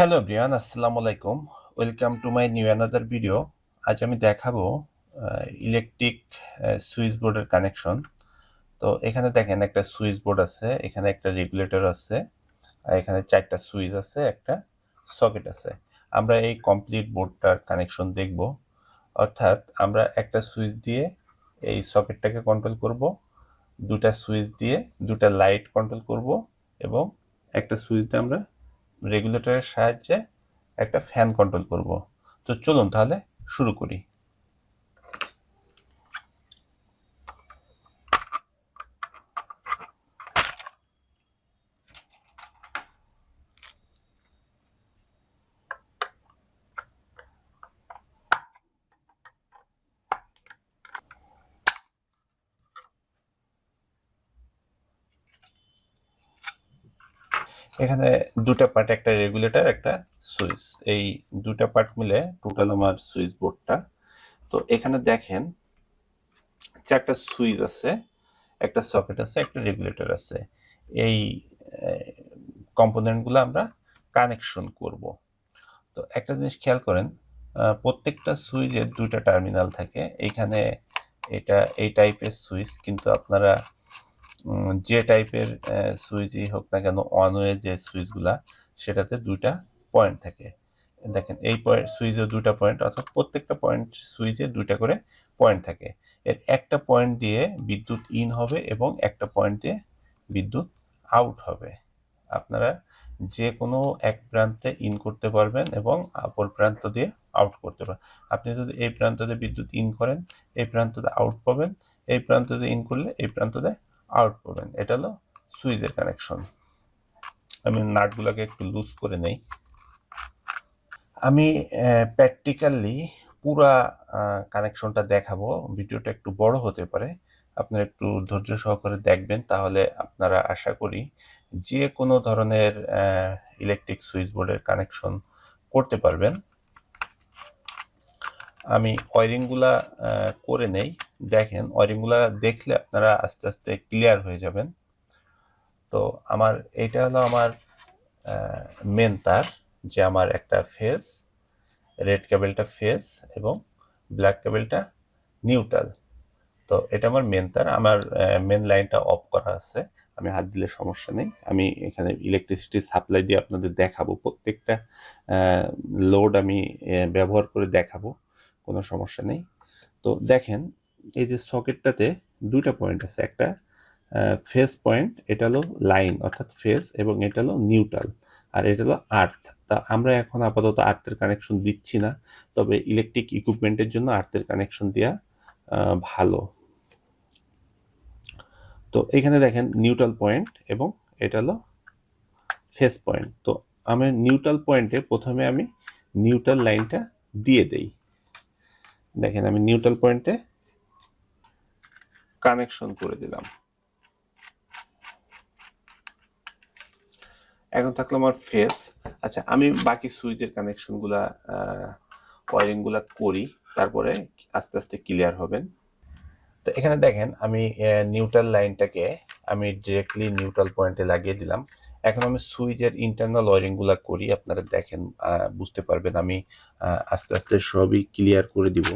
Hello Brian আসসালামু আলাইকুম welcome to my new another video আজ আমি দেখাবো ইলেকট্রিক সুইচ বোর্ডের কানেকশন তো এখানে দেখেন একটা সুইচ বোর্ড আছে, এখানে একটা রেগুলেটর আছে, আর এখানে চারটা সুইচ আছে, একটা সকেট আছে। আমরা এই কমপ্লিট বোর্ডটার কানেকশন দেখব। অর্থাৎ আমরা একটা সুইচ দিয়ে এই সকেটটাকে কন্ট্রোল করব, দুটা সুইচ দিয়ে দুটা লাইট কন্ট্রোল করব, এবং একটা সুইচ দিয়ে আমরা রেগুলেটরের সাহায্যে একটা ফ্যান কন্ট্রোল করব। তো চলুন তাহলে শুরু করি। এখানে দুটা পার্ট একটা রেগুলেটর একটা সুইচ এই দুটা পার্ট মিলে টোটাল আমার সুইচ বোর্ডটা তো এখানে দেখেন, চারটা সুইচ আছে, একটা সকেট আছে, একটা রেগুলেটর আছে। এই কম্পোনেন্টগুলো আমরা কানেকশন করব। তো একটা জিনিস খেয়াল করেন প্রত্যেকটা সুইচের দুইটা টার্মিনাল থাকে। এইখানে এটা, এই টাইপের সুইচ কিন্তু আপনারা যে টাইপের সুইচই হোক না কেন ওয়ান ওয়ে যে সুইচগুলা, সেটাতে দুইটা পয়েন্ট থাকে। দেখেন, এই পয়েন্ট সুইচে দুইটা পয়েন্ট অর্থাৎ প্রত্যেকটা পয়েন্ট সুইচে দুইটা করে পয়েন্ট থাকে। এর একটা পয়েন্ট দিয়ে বিদ্যুৎ ইন হবে এবং একটা পয়েন্ট দিয়ে বিদ্যুৎ আউট হবে। আপনারা যে কোনো এক প্রান্তে ইন করতে পারবেন এবং অপর প্রান্ত দিয়ে আউট করতে পারবেন। আপনি যদি এই প্রান্ত দিয়ে বিদ্যুৎ ইন করেন, এই প্রান্ত দিয়ে আউট পাবেন, এই প্রান্ত দিয়ে ইন করলে এই প্রান্ত দিয়ে আউট পাবেন এটা হলো সুইচের কানেকশন আমি নাটগুলোকে একটু লুজ করে নেই। আমি প্র্যাকটিক্যালি পুরা কানেকশনটা দেখাবো। ভিডিওটা একটু বড় হতে পারে। আপনারা একটু ধৈর্য সহকারে দেখবেন, তাহলে আপনারা আশা করি যে কোনো ধরনের ইলেকট্রিক সুইচ বোর্ডের কানেকশন করতে পারবেন। আমি ওয়ারিংগুলা করে নেই। দেখেন ওয়ারিংগুলা দেখলে আপনারা আস্তে আস্তে ক্লিয়ার হয়ে যাবেন। তো আমার, এটা হলো আমার মেন তার, যে আমার একটা ফেস রেড কেবলটা ফেস এবং ব্ল্যাক কেবলটা নিউট্রাল তো এটা আমার মেন তার, আমার মেন লাইনটা অফ করা আছে। আমি হাত দিলে সমস্যা নেই। আমি এখানে ইলেকট্রিসিটি সাপ্লাই দিয়ে আপনাদের দেখাবো। প্রত্যেকটা লোড আমি ব্যবহার করে দেখাবো। কোনো সমস্যা নেই। তো দেখেন এই যে সকেটটাতে দুটা পয়েন্ট আছে। একটা ফেস পয়েন্ট এটা হলো লাইন অর্থাৎ ফেস এবং এটা হলো নিউট্রাল আর এটা হলো আর্থ তা আমরা এখন আপাতত আর্থের কানেকশন দিচ্ছি না, তবে ইলেকট্রিক ইকুইপমেন্টের জন্য আর্থের কানেকশন দেওয়া ভালো। তো এখানে দেখেন নিউট্রাল পয়েন্ট এবং এটা হলো ফেস পয়েন্ট তো আমি নিউট্রাল পয়েন্টে প্রথমে আমি নিউট্রাল লাইনটা দিয়ে দেই। দেখেন আমি নিউট্রাল পয়েন্টে কানেকশন করে দিলাম। এখন থাকল আমার ফেস আচ্ছা আমি বাকি সুইচের কানেকশনগুলা ওয়ারিংগুলা করি, তারপরে আস্তে আস্তে ক্লিয়ার হবেন। তো এখানে দেখেন, আমি নিউট্রাল লাইনটাকে আমি ডিরেক্টলি নিউট্রাল পয়েন্টে লাগিয়ে দিলাম। এখন আমি সুইচের ইন্টারনাল ওয়ারিংগুলা করি, আপনারা দেখেন বুঝতে পারবেন, আমি আস্তে আস্তে সবই ক্লিয়ার করে দিব।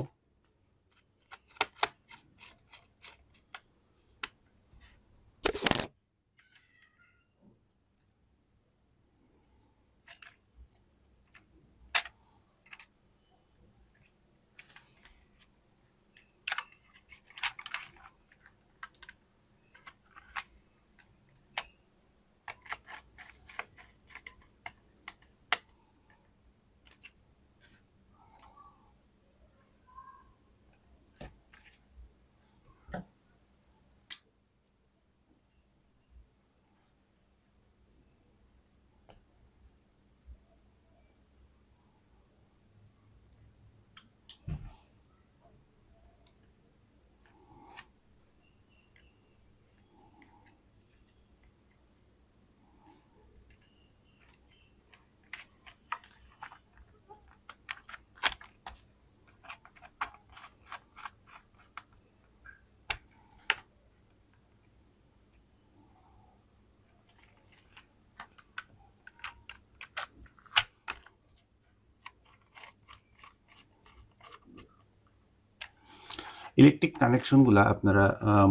ইলেকট্রিক কানেকশনগুলো আপনারা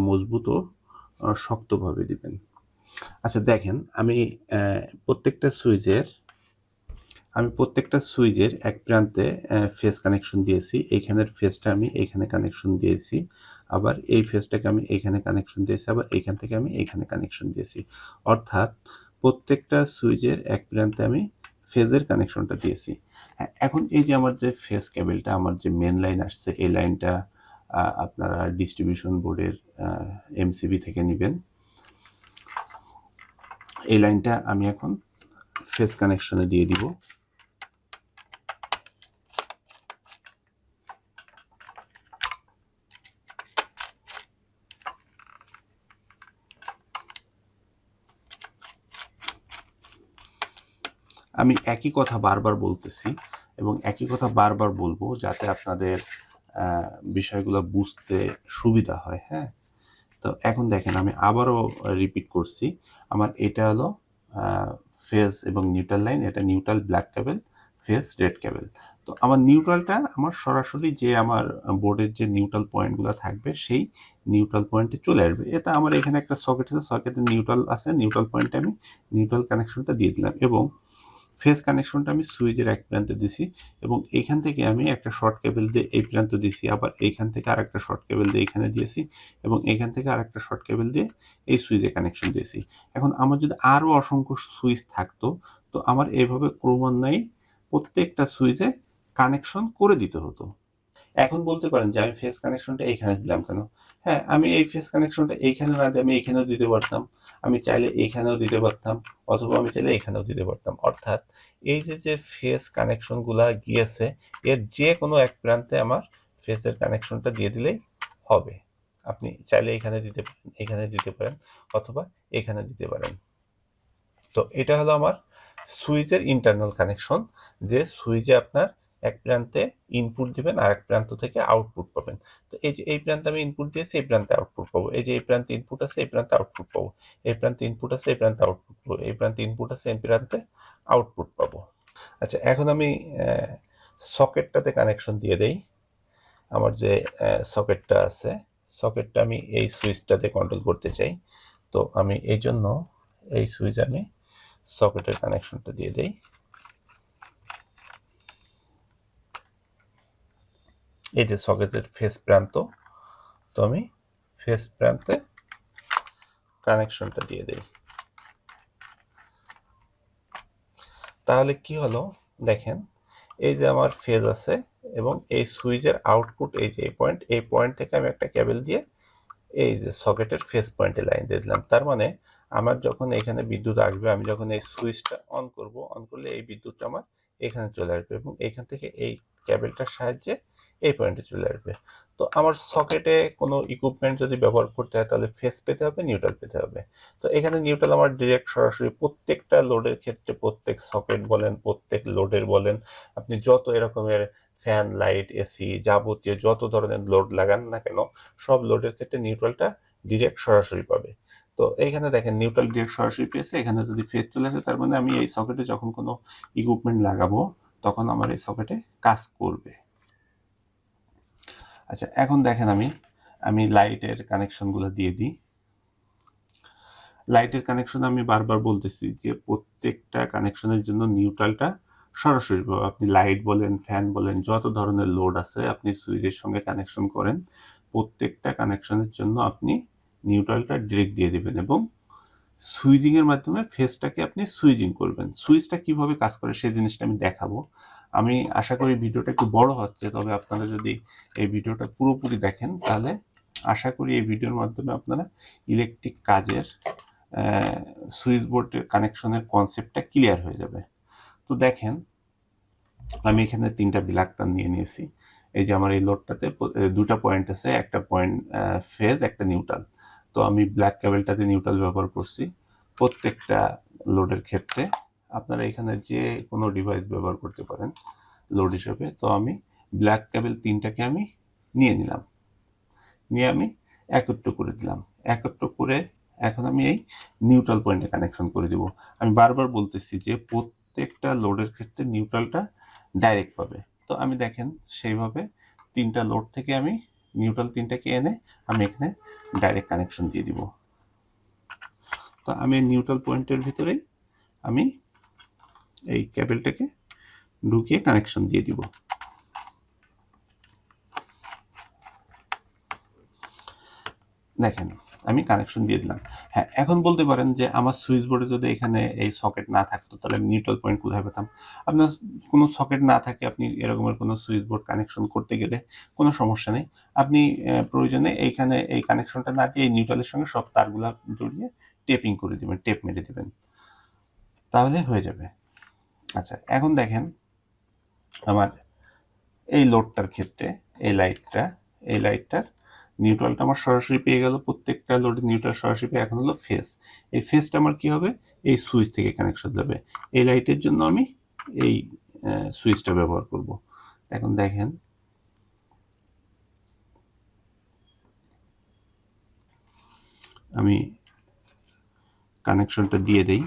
মজবুত ও শক্তভাবে দিবেন। আচ্ছা দেখেন, আমি প্রত্যেকটা সুইচের, আমি প্রত্যেকটা সুইচের এক প্রান্তে ফেস কানেকশন দিয়েছি এইখানের ফেসটা আমি এইখানে কানেকশন দিয়েছি, আবার এই ফেসটাকে আমি এইখানে কানেকশন দিয়েছি, আবার এইখান থেকে আমি এইখানে কানেকশন দিয়েছি। অর্থাৎ, প্রত্যেকটা সুইচের এক প্রান্তে আমি ফেজের কানেকশনটা দিয়েছি। এখন এই যে আমার যে ফেস কেবলটা আমার যে মেন লাইন আসছে, এই লাইনটা আপনারা ডিস্ট্রিবিউশন বোর্ডের এমসিবি থেকে নেবেন। এই লাইনটা আমি এখন ফেস কানেকশনে দিয়ে দিব। আমি একই কথা বারবার বলতেছি এবং একই কথা বারবার বলব যাতে আপনাদের বিষয়গুলো বুঝতে সুবিধা হয় হ্যাঁ? তো এখন দেখেন আমি আবারও রিপিট করছি। আমার এটা হলো ফেজ এবং নিউট্রাল লাইন এটা neutral black cable phase red cable তো আমার নিউট্রালটা আমার সরাসরি যে আমার বোর্ডের যে নিউট্রাল পয়েন্টগুলো থাকবে, সেই নিউট্রাল পয়েন্টে চলে আসবে। এটা আমার এখানে একটা সকেট আছে সকেটে নিউট্রাল আছে নিউট্রাল পয়েন্টে আমি নিউট্রাল কানেকশনটা দিয়ে দিলাম এবং ফেজ কানেকশনটা আমি সুইচের এক প্রান্তে দিছি এবং এইখান থেকে আমি একটা শর্ট কেবল দিয়ে এই প্রান্ত দিছি, আবার এইখান থেকে আর একটা শর্ট কেবল দিয়ে এখানে দিয়েছি এবং এখান থেকে আর একটা শর্ট কেবল দিয়ে এই সুইচে কানেকশন দিয়েছি। এখন আমার যদি আরও অসংখ্য সুইচ থাকতো, তো আমার এইভাবে ক্রমান্বয়ে প্রত্যেকটা সুইচে কানেকশন করে দিতে হতো। এখন বলতে পারেন যে আমি ফেস কানেকশনটা এইখানে দিলাম কেন? হ্যাঁ আমি এই ফেস কানেকশনটা এইখানে না দিয়ে আমি এইখানেও দিতে পারতাম। আমি চাইলে এইখানেও দিতে পারতাম অথবা আমি চাইলে এখানেও দিতে পারতাম। অর্থাৎ এই যে যে ফেস কানেকশনগুলো গিয়েছে, এর যে কোনো এক প্রান্তে আমার ফেসের কানেকশনটা দিয়ে দিলেই হবে। আপনি চাইলে এখানে দিতে এখানে দিতে পারেন অথবা এখানে দিতে পারেন। তো এটা হলো আমার সুইচের ইন্টারনাল কানেকশন যে সুইচে আপনার এক প্রান্তে ইনপুট দিবেন আর এক প্রান্ত থেকে আউটপুট পাবেন। তো এই যে এই প্রান্তে আমি ইনপুট দিয়েছি এই প্রান্তে আউটপুট পাবো। এই যে এই প্রান্তে ইনপুট আছে, এই প্রান্তে আউটপুট পাবো। এই প্রান্তে ইনপুট আছে, এই প্রান্তে আউটপুট পাবো। এই প্রান্তে ইনপুট আছে, এই প্রান্তে আউটপুট পাবো। আচ্ছা এখন আমি সকেটটাতে কানেকশন দিয়ে দেই। আমার যে সকেটটা আছে সকেটটা আমি এই সুইচটাতে কন্ট্রোল করতে চাই। তো আমি এই জন্য এই সুইচ আমি সকেটের কানেকশনটা দিয়ে দেই। এই যে সকেটের ফেস প্রান্ত, তো আমি ফেস প্রান্তে কানেকশনটা দিয়ে দেই। তাহলে কি হলো? দেখেন, এই যে আমার ফেজ আছে এবং এই সুইচের আউটপুট এই যে এই পয়েন্ট এই পয়েন্ট থেকে আমি একটা কেবল দিয়ে এই যে সকেটের ফেস পয়েন্টে লাইন দিয়ে দিলাম। তার মানে আমার যখন এখানে বিদ্যুৎ আসবে, আমি যখন এই সুইচটা অন করব অন করলে এই বিদ্যুৎটা আমার এখানে চলে আসবে এবং এখান থেকে এই কেবলটার সাহায্যে এই পয়েন্টে চলে আসবে। তো আমার সকেটে কোনো ইকুইপমেন্ট যদি ব্যবহার করতে হয়, তাহলে ফেস পেতে হবে নিউট্রাল পেতে হবে। তো এখানে নিউট্রাল আমার ডিরেক্ট সরাসরি প্রত্যেকটা লোডের ক্ষেত্রে প্রত্যেক সকেট বলেন, প্রত্যেক লোডের বলেন, আপনি যত এরকমের ফ্যান লাইট এসি যাবতীয় যত ধরনের লোড লাগান না কেন, সব লোডের ক্ষেত্রে নিউট্রালটা ডিরেক্ট সরাসরি পাবে। তো এইখানে দেখেন নিউট্রাল ডিরেক্ট সরাসরি পেয়েছে, এখানে যদি ফেস চলে আসে, তার মানে আমি এই সকেটে যখন কোনো ইকুইপমেন্ট লাগাবো, তখন আমার এই সকেটে কাজ করবে। আচ্ছা এখন দেখেন আমি আমি লাইটের কানেকশনগুলো দিয়ে দিই। লাইটের কানেকশন আমি বারবার বলতেছি যে, প্রত্যেকটা কানেকশনের জন্য নিউট্রালটা সরাসরি আপনি লাইট বলেন ফ্যান বলেন, যত ধরনের লোড আছে, আপনি সুইচের সঙ্গে কানেকশন করেন, প্রত্যেকটা কানেকশনের জন্য আপনি নিউট্রালটা ডিরেক্ট দিয়ে দেবেন এবং সুইচিং এর মাধ্যমে ফেসটাকে আপনি সুইচিং করবেন। সুইচটা কীভাবে কাজ করে, সেই জিনিসটা আমি দেখাবো। আমি আশা করি ভিডিওটা একটু বড় হচ্ছে, তবে আপনারা যদি এই ভিডিওটা পুরোপুরি দেখেন, তাহলে আশা করি এই ভিডিওর মাধ্যমে আপনারা ইলেকট্রিক কাজের সুইচ বোর্ডের কানেকশনের কনসেপ্টটা ক্লিয়ার হয়ে যাবে। তো দেখেন, আমি এখানে তিনটা ব্ল্যাক তার নিয়ে নিয়েছি। এই যে আমার এই লোডটাতে দুটা পয়েন্ট আছে, একটা পয়েন্ট ফেজ একটা নিউট্রাল তো আমি ব্ল্যাক কেবলটাতে নিউট্রাল ব্যবহার করছি প্রত্যেকটা লোডের ক্ষেত্রে। আপনারা এখানে যে কোনো ডিভাইস ব্যবহার করতে পারেন লোড হিসেবে, তো আমি ব্ল্যাক কেবল তিনটাকে আমি নিয়ে নিলাম। নিয়ে আমি একত্র করে দিলাম। একত্র করে এখন আমি এই নিউট্রাল পয়েন্টে কানেকশন করে দিব। আমি বারবার বলতেছি যে প্রত্যেকটা লোডের ক্ষেত্রে নিউট্রালটা ডাইরেক্ট পাবে। তো আমি দেখেন সেইভাবে তিনটা লোড থেকে আমি নিউট্রাল তিনটাকে এনে আমি এখানে ডাইরেক্ট কানেকশন দিয়ে দিব। তো আমি নিউট্রাল পয়েন্টের ভিতরেই আমি এই কেবলটাকে ঢুকিয়ে কানেকশন দিয়ে দিব। দেখেন, আমি কানেকশন দিয়ে দিলাম। হ্যাঁ এখন বলতে পারেন যে আমার সুইচ বোর্ডে যদি এখানে এই সকেট না থাকতো, তাহলে আমি নিউট্রাল পয়েন্ট কোথায় পেতাম? আপনার কোনো সকেট না থাকে, আপনি এরকমের কোনো সুইচ বোর্ড কানেকশন করতে গেলে কোনো সমস্যা নেই। আপনি প্রয়োজনে এইখানে এই কানেকশনটা না দিয়ে এই নিউট্রালের সঙ্গে সব তারগুলা জড়িয়ে টেপিং করে দিবেন টেপ মেরে দেবেন। তাহলে হয়ে যাবে। আচ্ছা এখন দেখেন আমার এই লোডটার ক্ষেত্রে, এই লাইটটা, এই লাইটটার নিউট্রালটা আমার সরাসরি পেয়ে গেল, প্রত্যেকটা লোডের নিউট্রাল সরাসরি পেয়ে এখন হলো ফেস এই ফেসটা আমার কি হবে? এই সুইচ থেকে কানেকশন যাবে। এই লাইটের জন্য আমি এই সুইচটা ব্যবহার করব। এখন দেখেন, আমি কানেকশনটা দিয়ে দেই।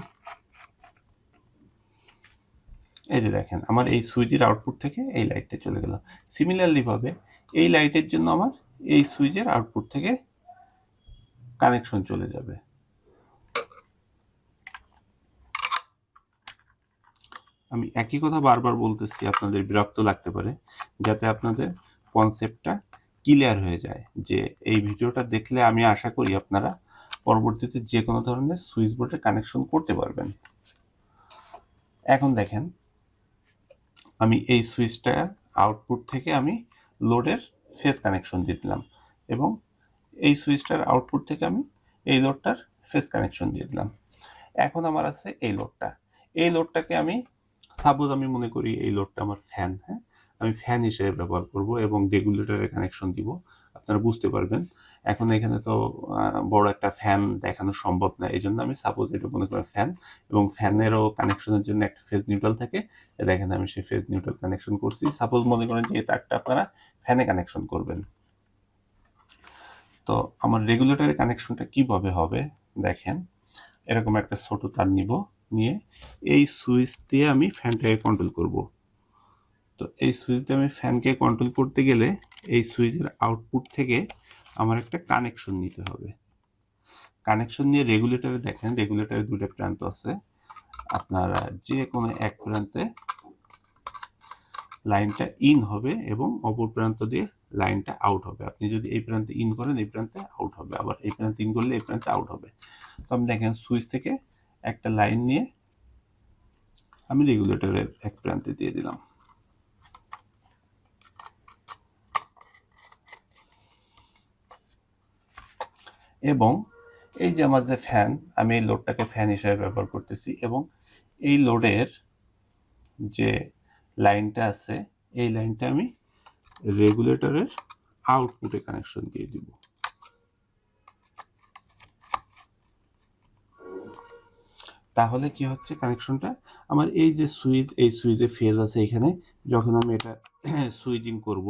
এই যে দেখেন, আমার এই সুইচের আউটপুট থেকে এই লাইটটা চলে গেল। সিমিলারলি ভাবে, এই লাইটের জন্য আমার এই সুইচের আউটপুট থেকে কানেকশন চলে যাবে। আমি একই কথা বারবার বলতেছি, আপনাদের বিরক্ত লাগতে পারে, যাতে আপনাদের কনসেপ্টটা ক্লিয়ার হয়ে যায় যে এই ভিডিওটা দেখলে আমি আশা করি আপনারা পরবর্তীতে যে কোনো ধরনের সুইচ বোর্ডের কানেকশন করতে পারবেন। এখন দেখেন আমি এই সুইচটা আউটপুট থেকে আমি লোডের ফেস কানেকশন দিয়ে দিলাম এবং এই সুইচটার আউটপুট থেকে আমি এই লোডটার ফেস কানেকশন দিয়ে দিলাম। এখন আমার আছে এই লোডটা এই লোডটাকে আমি সাপোজ আমি মনে করি এই লোডটা আমার ফ্যান হ্যাঁ? আমি ফ্যান হিসেবে ব্যবহার করব এবং রেগুলেটরের কানেকশন দিব। আপনারা বুঝতে পারবেন এখন এখানে তো বড় একটা ফ্যান দেখানো সম্ভব না এই জন্য আমি সাপোজ এটা মনে করি ফ্যান এবং ফ্যানেরও কানেকশনের জন্য একটা ফেজ নিউট্রাল থাকে। দেখেন আমি সেই ফেজ নিউট্রাল কানেকশন করছি। সাপোজ মনে করেন যে এই তারটা আপনারা ফ্যানে কানেকশন করবেন। তো আমার রেগুলেটরের কানেকশনটা কীভাবে হবে? দেখেন, এরকম একটা ছোট তার নিব, নিয়ে এই সুইচ দিয়ে আমি ফ্যানটাকে কন্ট্রোল করব। তো এই সুইচ দিয়ে আমি ফ্যানকে কন্ট্রোল করতে গেলে এই সুইচের আউটপুট থেকে আমার একটা কানেকশন নিতে হবে। কানেকশন নিয়ে রেগুলেটরে দেখেন রেগুলেটরের দুটো প্রান্ত আছে। আপনারা যে কোনো এক প্রান্তে লাইনটা ইন হবে এবং অপর প্রান্ত দিয়ে লাইনটা আউট হবে। আপনি যদি এই প্রান্তে ইন করেন, এই প্রান্তে আউট হবে। আবার এই প্রান্তে ইন করলে এই প্রান্তে আউট হবে। তো আমি দেখেন সুইচ থেকে একটা লাইন নিয়ে আমি রেগুলেটরের এক প্রান্তে দিয়ে দিলাম। এবং এই যে আমার যে ফ্যান আমি এই লোডটাকে ফ্যান হিসেবে ব্যবহার করতেছি এবং এই লোডের যে লাইনটা আছে, এই লাইনটা আমি রেগুলেটরের আউটপুটে কানেকশন দিয়ে দিব। তাহলে কি হচ্ছে কানেকশনটা আমার এই যে সুইচ এই সুইচে ফেজ আছে এখানে, যখন আমি এটা সুইচিং করব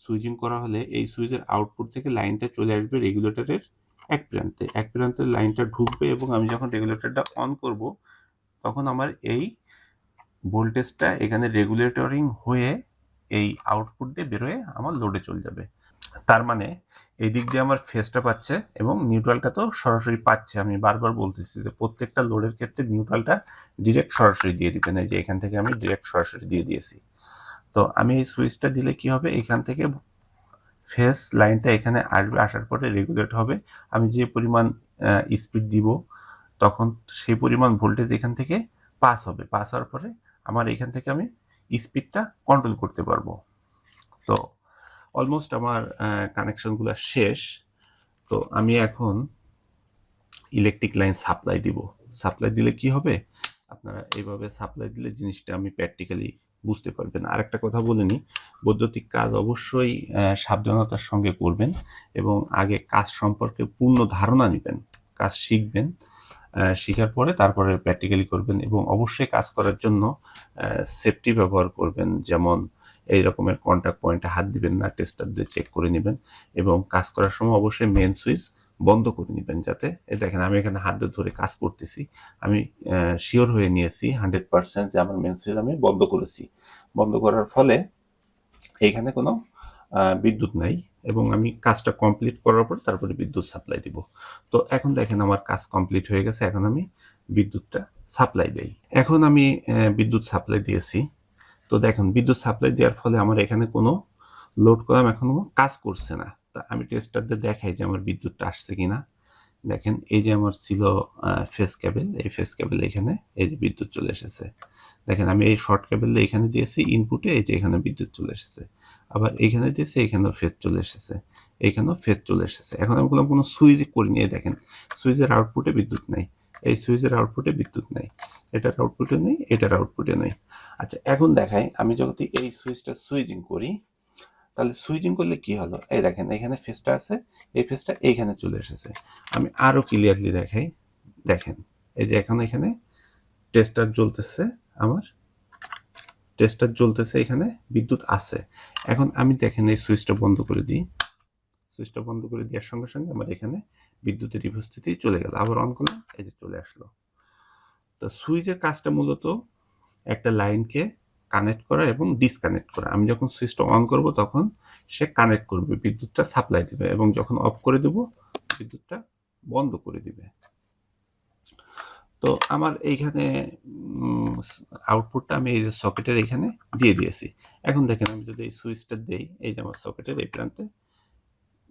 সুইচিং করা হলে এই সুইচের আউটপুট থেকে লাইনটা চলে আসবে রেগুলেটরের এক প্রান্তে এক প্রান্তে লাইনটা ঢুকবে এবং আমি যখন রেগুলেটরটা অন করব, তখন আমার এই ভোল্টেজটা এখানে রেগুলেটরিং হয়ে এই আউটপুট দিয়ে বেরোয় আমার লোডে চলে যাবে। তার মানে এই দিক দিয়ে আমার ফেসটা পাচ্ছে এবং নিউট্রালটা তো সরাসরি পাচ্ছে। আমি বারবার বলতেছি যে প্রত্যেকটা লোডের ক্ষেত্রে নিউট্রালটা ডিরেক্ট সরাসরি দিয়ে দিবেন। এই যে এখান থেকে আমি ডিরেক্ট সরাসরি দিয়ে দিয়েছি। তো আমি এই সুইচটা দিলে কি হবে? এখান থেকে ফেস লাইনটা এখানে আসবে, আসার পরে রেগুলেট হবে। আমি যে পরিমাণ স্পিড দিব, তখন সেই পরিমাণ ভোল্টেজ এখান থেকে পাস হবে। পাস হওয়ার পরে আমার এখান থেকে আমি স্পিডটা কন্ট্রোল করতে পারব। তো অলমোস্ট আমার কানেকশনগুলো শেষ। তো আমি এখন ইলেকট্রিক লাইন সাপ্লাই দিব। সাপ্লাই দিলে কি হবে? আপনারা এইভাবে সাপ্লাই দিলে জিনিসটা আমি প্র্যাকটিক্যালি বুঝতে পারবেন। আরেকটা কথা বলে নিই, বৈদ্যুতিক কাজ অবশ্যই সাবধানতার সঙ্গে করবেন এবং আগে কাজ সম্পর্কে পূর্ণ ধারণা নেবেন, কাজ শিখবেন শিখার পরে তারপরে প্র্যাকটিক্যালি করবেন এবং অবশ্যই কাজ করার জন্য সেফটি ব্যবহার করবেন। যেমন এই রকমের কন্ট্যাক্ট পয়েন্টে হাত দিবেন না টেস্টার দিয়ে চেক করে নেবেন এবং কাজ করার সময় অবশ্যই মেন সুইচ বন্ধ করে নেবেন যাতে। এই দেখেন, আমি এখানে হাত ধরে কাজ করতেছি। আমি শিওর হয়ে নিয়েছি হান্ড্রেড পার্সেন্ট যে আমার মেন সুইচ আমি বন্ধ করেছি। বন্ধ করার ফলে এইখানে কোনো বিদ্যুৎ নাই এবং আমি কাজটা কমপ্লিট করার পর তারপরে বিদ্যুৎ সাপ্লাই দিব। তো এখন দেখেন, আমার কাজ কমপ্লিট হয়ে গেছে। এখন আমি বিদ্যুৎটা সাপ্লাই দেই। এখন আমি বিদ্যুৎ সাপ্লাই দিয়েছি। তো দেখেন, বিদ্যুৎ সাপ্লাই দেওয়ার ফলে আমার এখানে কোনো লোড কলাম এখনও কাজ করছে না। আমি টেস্টারদের দেখাই যে আমার বিদ্যুৎটা আসছে কিনা। দেখেন, এই যে আমার ছিল ফেস কেবল এই ফেস কেবল এখানে, এই যে বিদ্যুৎ চলে এসেছে। দেখেন, আমি এই শর্ট কেবল এখানে দিয়েছি ইনপুটে এই যে এখানে বিদ্যুৎ চলে এসেছে। আবার এইখানে দিয়েছি, এখানেও ফেস চলে এসেছে। এইখানেও ফেস চলে এসেছে। এখন আমি বললাম কোনো সুইচ করিনি এই দেখেন সুইচের আউটপুটে বিদ্যুৎ নেই। এই সুইচের আউটপুটে বিদ্যুৎ নেই। এটার আউটপুটে নেই, এটার আউটপুটে নেই। আচ্ছা এখন দেখাই, আমি যদি এই সুইচটা সুইচিং করি তাহলে সুইচিং করলে কি হলো? এই দেখেন, এখানে ফেসটা আছে, এই ফেসটা এইখানে চলে এসেছে। আমি আরও ক্লিয়ারলি দেখাই। দেখেন, এই যে এখন এখানে টেস্টার জ্বলতেছে আমার। টেস্টার জ্বলতেছে এখানে, বিদ্যুৎ আছে। এখন আমি দেখেন এই সুইচটা বন্ধ করে দিই। সুইচটা বন্ধ করে দেওয়ার সঙ্গে সঙ্গে আমার এখানে বিদ্যুতের উপস্থিতি চলে গেল। আবার অন করলাম, এই যে চলে আসলো। তো সুইচের কাজটা মূলত একটা লাইনকে কানেক্ট করা এবং ডিসকানেক্ট করা। আমি যখন সুইচটা অন করব তখন সে কানেক্ট করবে, বিদ্যুৎটা সাপ্লাই দিবে এবং যখন অফ করে দেব, বিদ্যুৎটা বন্ধ করে দিবে। তো আমার এইখানে আউটপুটটা আমি এই যে সকেটের এখানে দিয়ে দিয়েছি। এখন দেখেন আমি যদি এই সুইচটা দেই, এই যে আমার সকেটের এই প্রান্তে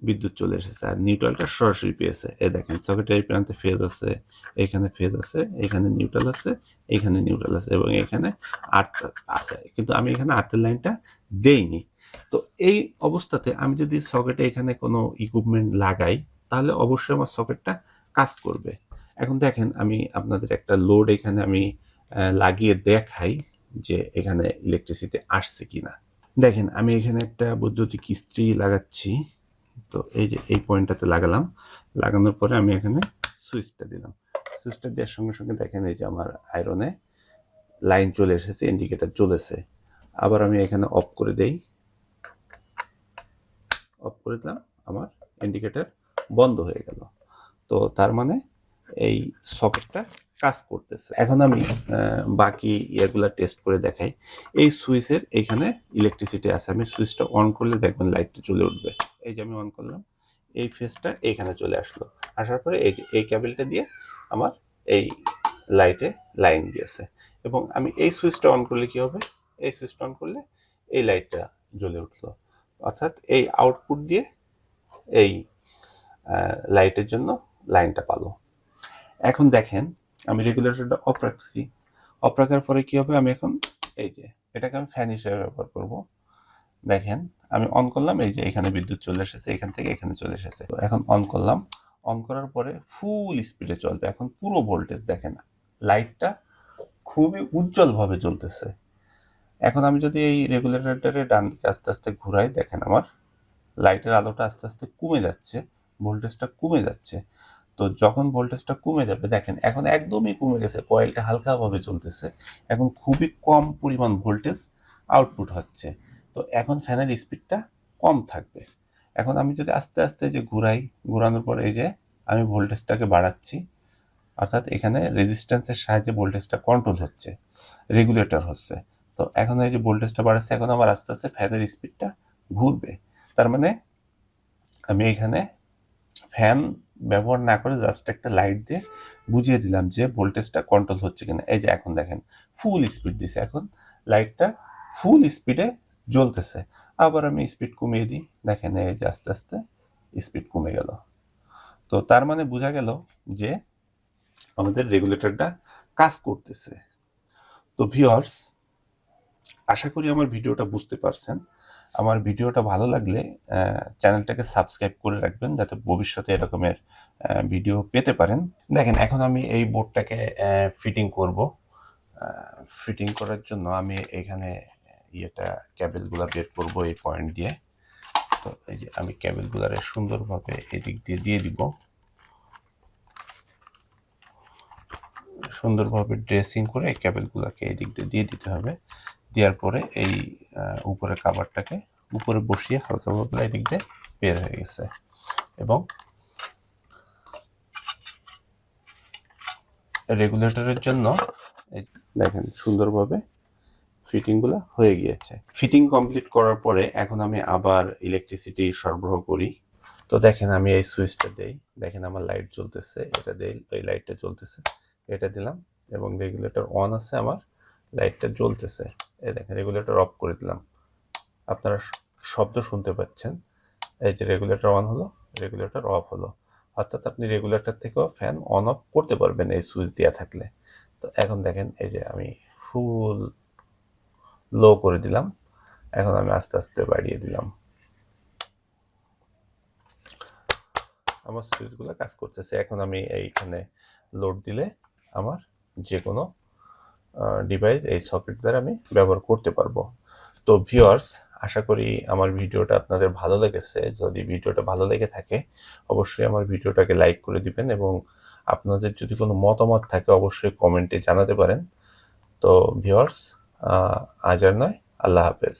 বিদ্যুৎ চলে এসেছে, আর নিউট্রালটা সরাসরি পেয়েছে। এ দেখেন সকেটের এই প্রান্তে ফেজ আছে, এখানে ফেজ আছে, এখানে নিউট্রাল আছে, এখানে নিউট্রাল আছে, এবং এখানে আট আছে। কিন্তু আমি এখানে আটের লাইনটা দেইনি। তো এই অবস্থাতে আমি যদি সকেটে এখানে কোনো ইকুইপমেন্ট লাগাই, তাহলে অবশ্যই আমার সকেটটা কাজ করবে। এখন দেখেন, আমি আপনাদের একটা লোড এখানে আমি লাগিয়ে দেখাই যে এখানে ইলেকট্রিসিটি আসছে কিনা। দেখেন, আমি এখানে একটা বৈদ্যুতিক ইস্ত্রি লাগাচ্ছি। তো এই যে এই পয়েন্টটাতে লাগালাম, লাগানোর পরে আমি এখানে সুইচটা দিলাম। সুইচটা দেওয়ার সঙ্গে সঙ্গে দেখেন এই যে আমার আয়রনে লাইন চলে এসেছে, ইন্ডিকেটার চলেছে আবার আমি এখানে অফ করে দেই। অফ করে দিলাম, আমার ইন্ডিকেটার বন্ধ হয়ে গেল। তো তার মানে এই সকেটটা কাজ করতেছে। এখন আমি বাকি ইয়েগুলা টেস্ট করে দেখাই। এই সুইচের এখানে ইলেকট্রিসিটি আছে, আমি সুইচটা অন করলে দেখবেন লাইটটা চলে উঠবে। এই যে আমি অন করলাম, এই ফেসটা এইখানে চলে আসলো। আসার পরে এই যে, এই ক্যাবেলটা দিয়ে আমার এই লাইটে লাইন দিয়েছে এবং আমি এই সুইচটা অন করলে কি হবে? এই সুইচটা অন করলে এই লাইটটা জ্বলে উঠল। অর্থাৎ এই আউটপুট দিয়ে এই লাইটের জন্য লাইনটা পালো। এখন দেখেন, আমি রেগুলেটরটা অফ রাখছি। অফ রাখার পরে কি হবে? আমি এখন এই যে, এটাকে আমি ফ্যান হিসেবে ব্যবহার করব। দেখেন আমি অন করলাম, এই যে এখানে বিদ্যুৎ চলে এসেছে, এখান থেকে এখানে চলে এসেছে। এখন অন করলাম অন করার পরে ফুল স্পিডে চলবে। এখন পুরো ভোল্টেজ দেখে না লাইটটা খুবই উজ্জ্বলভাবে জ্বলতেছে। এখন আমি যদি এই রেগুলেটরটারে ডান দিকে আস্তে আস্তে ঘুরাই, দেখেন আমার লাইটের আলোটা আস্তে আস্তে কমে যাচ্ছে ভোল্টেজটা কমে যাচ্ছে। তো যখন ভোল্টেজটা কমে যাবে, দেখেন এখন একদমই কমে গেছে কয়েলটা হালকাভাবে চলতেছে এখন খুবই কম পরিমাণ ভোল্টেজ আউটপুট হচ্ছে। তো এখন ফ্যানের স্পিডটা কম থাকবে। এখন আমি যদি আস্তে আস্তে যে ঘুরাই, ঘোরানোর পর এই যে আমি ভোল্টেজটাকে বাড়াচ্ছি, অর্থাৎ এখানে রেজিস্ট্যান্সের সাহায্যে ভোল্টেজটা কন্ট্রোল হচ্ছে রেগুলেটর হচ্ছে। তো এখন এই যে ভোল্টেজটা বাড়াচ্ছে, এখন আমার আস্তে আস্তে ফ্যানের স্পিডটা ঘুরবে। তার মানে আমি এখানে ফ্যান ব্যবহার না করে জাস্ট একটা লাইট দিয়ে বুঝিয়ে দিলাম যে ভোল্টেজটা কন্ট্রোল হচ্ছে কিনা। এই যে এখন দেখেন ফুল স্পিড দিছে। এখন লাইটটা ফুল স্পিডে জ্বলতেছে। আবার আমি স্পিড কমিয়ে দিই। দেখেন এই যে আস্তে আস্তে স্পিড কমে গেল। তো তার মানে বোঝা গেল যে আমাদের রেগুলেটরটা কাজ করতেছে। তো ভিউয়ার্স আশা করি আমার ভিডিওটা বুঝতে পারছেন। আমার ভিডিওটা ভালো লাগলে চ্যানেলটাকে সাবস্ক্রাইব করে রাখবেন যাতে ভবিষ্যতে এরকমের ভিডিও পেতে পারেন। দেখেন, এখন আমি এই বোর্ডটাকে ফিটিং করব। ফিটিং করার জন্য আমি এখানে ইয়েটা ক্যাবেলগুলো বের করব এই পয়েন্ট দিয়ে। তো এই যে আমি ক্যাবেলগুলারে সুন্দরভাবে এদিক দিয়ে দিয়ে দিব। সুন্দরভাবে ড্রেসিং করে এই ক্যাবেলগুলোকে এদিক দিয়ে দিয়ে দিতে হবে। দেওয়ার পরে এই উপরে কাভারটাকে উপরে বসিয়ে হালকাভাবে এদিক দিয়ে বের হয়ে গেছে। এবং রেগুলেটরের জন্য দেখেন সুন্দরভাবে ফিটিংগুলো হয়ে গিয়েছে। ফিটিং কমপ্লিট করার পরে এখন আমি আবার ইলেকট্রিসিটি সরবরাহ করি। তো দেখেন আমি এই সুইচটা দেই। দেখেন আমার লাইট জ্বলতেছে। এটা দেই এই লাইটটা জ্বলতেছে। এটা দিলাম এবং রেগুলেটর অন আছে আমার। লাইটটা জ্বলতেছে। এই দেখেন রেগুলেটর অফ করে দিলাম। আপনারা শব্দ শুনতে পাচ্ছেন। এই যে রেগুলেটর অন হলো রেগুলেটর অফ হলো। অর্থাৎ আপনি রেগুলেটর থেকেও ফ্যান অন অফ করতে পারবেন এই সুইচ দেওয়া থাকলে। তো এখন দেখেন, এই যে আমি ফুল লো করে দিলাম। এখন আমি আস্তে আস্তে বাড়িয়ে দিলাম। আমার সুইচগুলো কাজ করতেছে। এখন আমি এইখানে লোড দিলে আমার যে কোনো ডিভাইস এই সকেট দ্বারা আমি ব্যবহার করতে পারব। তো ভিউয়ার্স আশা করি আমার ভিডিওটা আপনাদের ভালো লেগেছে। যদি ভিডিওটা ভালো লেগে থাকে, অবশ্যই আমার ভিডিওটাকে লাইক করে দিবেন এবং আপনাদের যদি কোনো মতামত থাকে, অবশ্যই কমেন্টে জানাতে পারেন। তো ভিউয়ার্স আজ নয়। আল্লাহ হাফেজ।